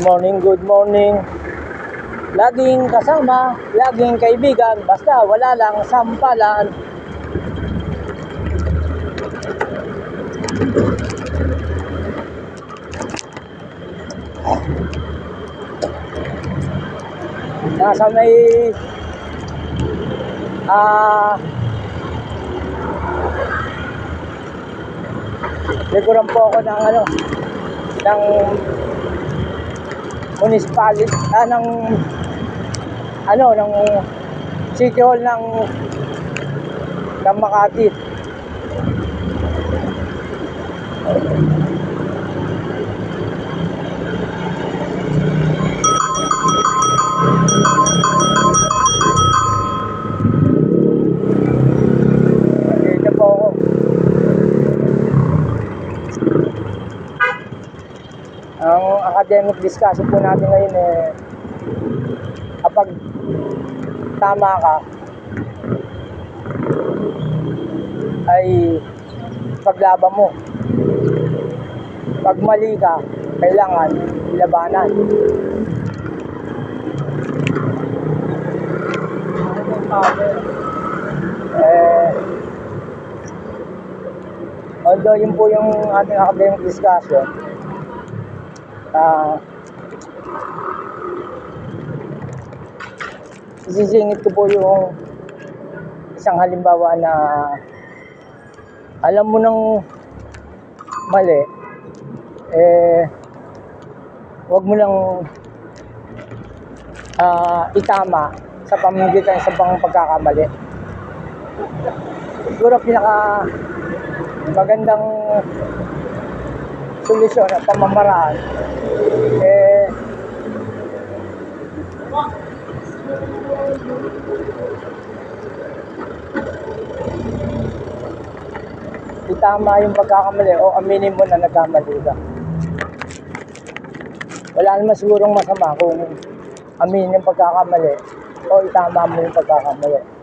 morning, good morning. Laging kasama, laging kaibigan, basta wala lang sampalan. Nasa may ah likuran po ako ng ano ng municipality ah, ng ano ng city hall ng ng Makati academic discussion po natin ngayon eh kapag tama ka ay paglaban mo. Pag mali ka kailangan labanan. Eh although yun po yung ating academic discussion ah isisingit ko po yung isang halimbawa na alam mo nang mali eh wag mo lang ah, itama sa pamamagitan sa pang pagkakamali. Siguro pinaka magandang solusyon at pamamaraan eh itama yung pagkakamali o aminin mo na nagkamali ka. Wala naman sigurong masama kung aminin yung pagkakamali o itama mo yung pagkakamali.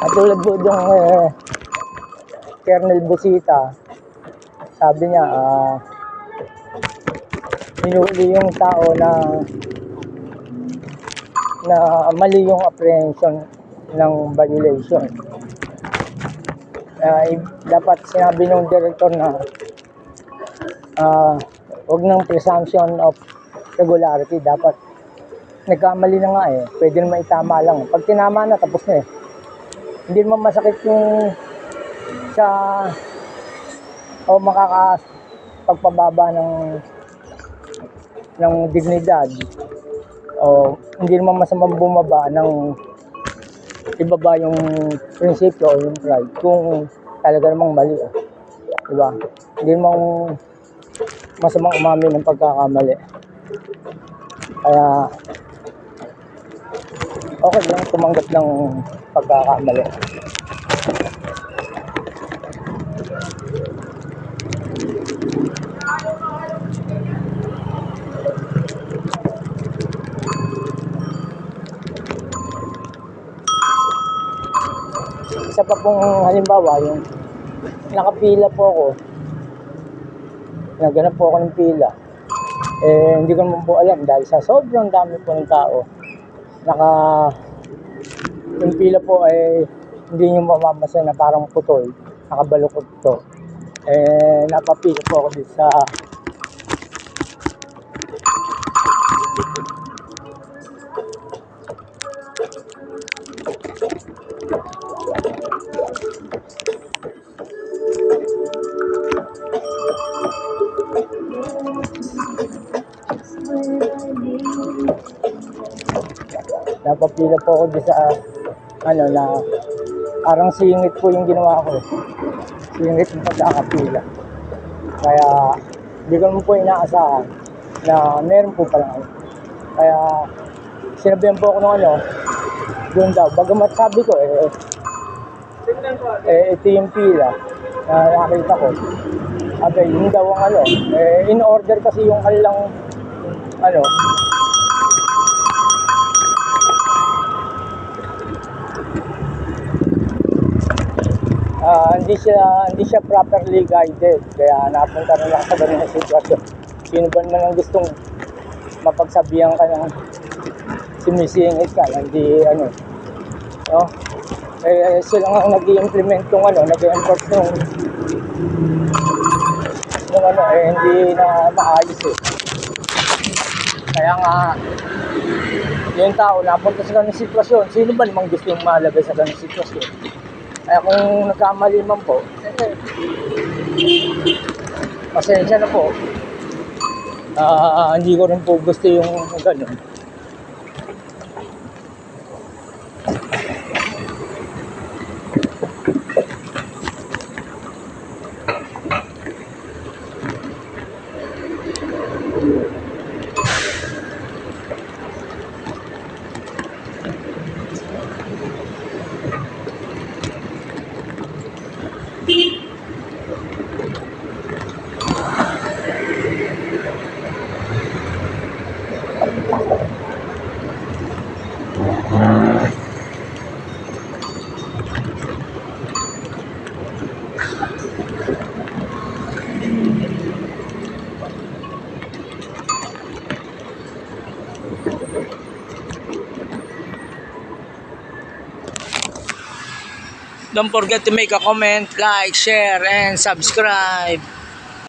At tulad po yung eh, Colonel Busita, sabi niya, ah, hinuli yung tao na na mali yung apprehension ng violation. I- dapat sinabi ng director na ah, wag ng presumption of regularity. Dapat nagkamali na nga eh. Pwede naman itama lang. Pag tinama na, tapos na eh. Hindi naman masakit yung sa o makaka pagpababa ng ng dignidad. O hindi naman masamang bumaba ng ibaba yung prinsipyo o yung pride kung talaga namang mali ah. diba hindi naman masamang umamin ng pagkakamali. Kaya okay lang tumanggap ng pagkakamali isa pa pong halimbawa yung nakapila po ako. Naganap po ako ng pila. Eh hindi ko naman po alam dahil sa sobrang dami po ng tao. Naka yung pila po ay hindi nyo mamamasa na parang putol nakabalukot to eh napapila po ako dito sa napapila po ako sa ano na parang singit po yung ginawa ko. Singit yung pagkakapila. Kaya hindi ko naman po inaasahan na meron po pala kaya sinabihan po ako ng ano doon daw. Bagamat sabi ko eh eh ito yung pila na nakita ko. Abay yun daw ang ano. Eh in order kasi yung kanilang ano hindi siya hindi siya properly guided kaya napunta na lang sa ganung sitwasyon. Sino ba naman ang gustong mapagsabihan ka ng sumisingit ka, hindi ano, no? Eh, sila nga ang nag-i-implement yung ano, nag-i-enforce yung yung ano, eh, hindi na maayos eh. Kaya nga, yung tao napunta sa ganung sitwasyon, sino ba namang gusto yung malagay sa ganung sitwasyon? Kaya kung nagkamali man po, eh, pasensya na po. Ah, hindi ko rin po gusto yung ganun. Don't forget to make a comment, like, share, and subscribe.